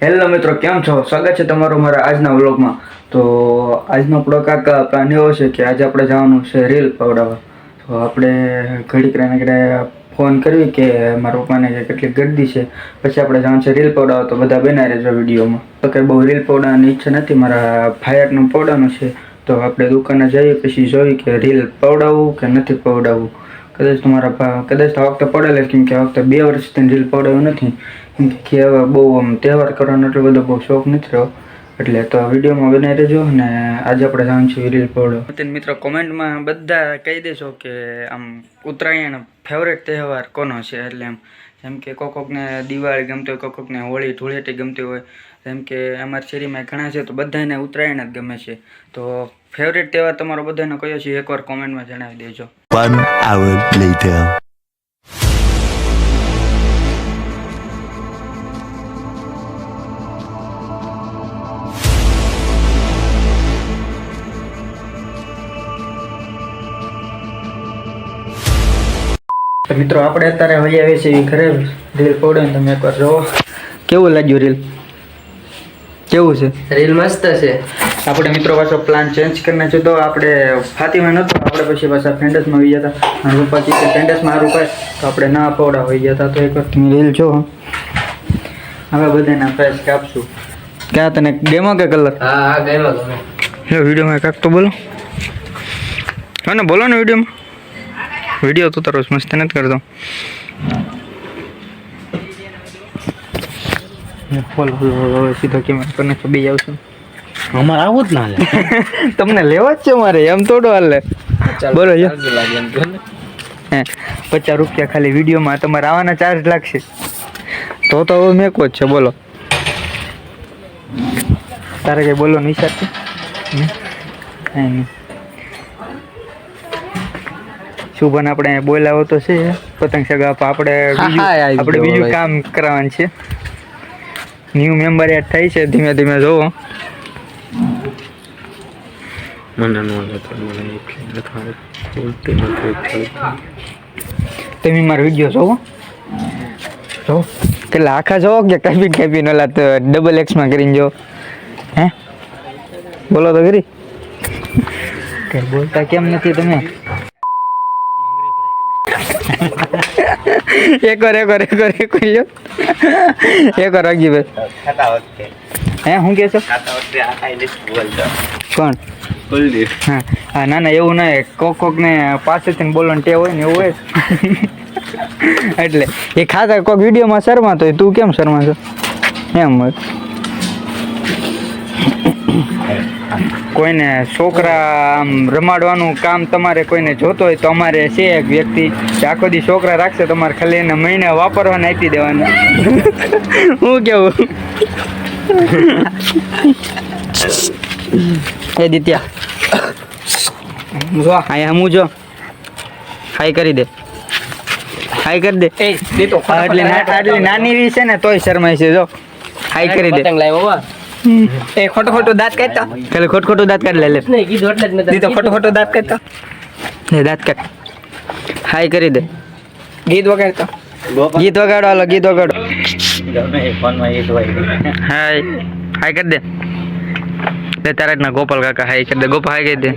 Hello મિત્રો, કેમ છો? સ્વાગત છે તમારું મારા આજના વ્લોગમાં. તો આજનો આપણો કાંક પ્લાન એવો છે કે આજે આપણે જવાનું છે રીલ પવડાવવા તો આપણે ઘડીક રહીને ઘડે ફોન કરવી કે મારા પપ્પાને કે કેટલી ગરદી છે. પછી આપણે જવાનું છે રીલ પવડાવવા તો બધા બનાવી રહેજો વિડીયોમાં. તો કંઈ બહુ રીલ પવડાવવાની ઈચ્છા નથી, મારા ફાયરનું પવડાવવાનું છે. તો આપણે દુકાને જઈએ, પછી જોઈ કે રીલ પવડાવવું કે નથી પવડાવવું કદાચ તમારા કદાચ તો વખતે પડેલા કેમ કે આ વખતે બે વર્ષથી રીલ પવડાવ્યું નથી. કેમ કે હવે બહુ આમ તહેવાર કરવાનો એટલો બધો બહુ શોખ નથી રહ્યો. એટલે તો વિડીયોમાં બનાવી રહેજો અને આજે આપણે જાણ છીએ રીલ પવડો મિત્રો કોમેન્ટમાં બધા કહી દેશો કે આમ ઉત્તરાયણ ફેવરેટ તહેવાર કોનો છે? એટલે એમ જેમ કે કોકોકને દિવાળી ગમતી હોય કોકોકને હોળી ધૂળેટી ગમતી હોય જેમ કે અમારી શેરીમાં ઘણા છે તો બધાને ઉત્તરાયણ જ ગમે છે. તો ફેવરેટ તહેવાર તમારો બધાનો કયો છે? એકવાર કોમેન્ટમાં જણાવી દેજો. તો મિત્રો આપણે અત્યારે વહી આવીએ છીએ ઘરે. રીલ પડે ને તમે એકવાર જોવો કેવું લાગ્યું રીલ? કેવું છે? રીલ મસ્ત છે. આપણે મિત્રો પાછો પ્લાન ચેન્જ કરી નાખ્યો તો આપણે ફાતીમાં નહોતો આપણે પછી પાછા ફેન્ડસમાં આવી ગયા હતા. અને રૂપા કે ફેન્ડસમાં સારું પાય તો આપણે ના પવડા હોઈ ગયા હતા. તો એક વખત તમે રીલ જો હવે બધાના ફેસ કાપશું. ક્યાં તને ગેમો કે કલર? હા હા ગેમો ગમે હે વિડીયોમાં કાંક તો બોલો. હા ને બોલો ને વિડીયોમાં. વીડિયો તો તારો મસ્ત નથી કરતો. સીધો કેમેરા પર નાખો બે આવશું અમારે આવું જ ના લે તમને લેવા જ છે મારે એમ થોડો હાલે. બોલો પચાસ રૂપિયા ખાલી વિડીયોમાં તમારે આવવાના ચાર્જ લાગશે. તો તો હવે મેકો જ છે બોલો. તારે કઈ બોલો વિચાર છે? નહીં. શુભન આપણે બોલાવો તો છે. પતંગ સગા આપણે આપણે બીજું કામ કરવાનું છે. ન્યૂ મેમ્બર એડ થાય છે ધીમે ધીમે જોવો. બોલતી નથી તમે મારો વીડિયો જોવો. જો કેટલા આખા જોવો કે કાપી કાપીને ઓલા તો ડબલ એક્સમાં કરીને જો હે? બોલો તો કરી. કે બોલતા કેમ નથી તમે? એક વાર એક વાર એક વાર એક વાર લ્યો. એક વાર હે શું કે છો? કોણ? હા હા ના ના એવું નહીં. કોક કોક ને પાસેથી બોલવાનું ટેવ હોય ને એવું હોય એટલે એ ખાતા કોક વિડીયોમાં શરમાતો તું કેમ શરમા છો એમ હોય. કોઈને છોકરા આમ રમાડવાનું કામ તમારે કોઈને જોતો હોય તો અમારે છે એક વ્યક્તિ કે આખો દી છોકરા રાખશે તમારે ખાલી એને મહિને વાપરવાને આપી દેવાના. હું કેવું? એ દિત્યા. જો હા હું જો. હાઈ કરી દે. હાઈ કરી દે. એ દે તો આટલી નાની છે ને તોય શરમાય છે જો. હાઈ કરી દે. પતંગ લાવ્યો. એ ખોટો ખોટો દાંત કાઢતો. ખાલી ખોટ ખોટો દાંત કાઢ લે લે. નહીં કીધું એટલે જ મેં તને દીધો ખોટો ખોટો દાંત કાઢતો. ને દાંત કાઢ. હાઈ કરી દે. ગીત વગાડતો. ગીત વગાડો હાલો ગીત વગાડો. હાય. હાય કરી દે. તારા ના ગોપાલ કાકા હાય કરી દે. ગોપાલ હાય કરી દે.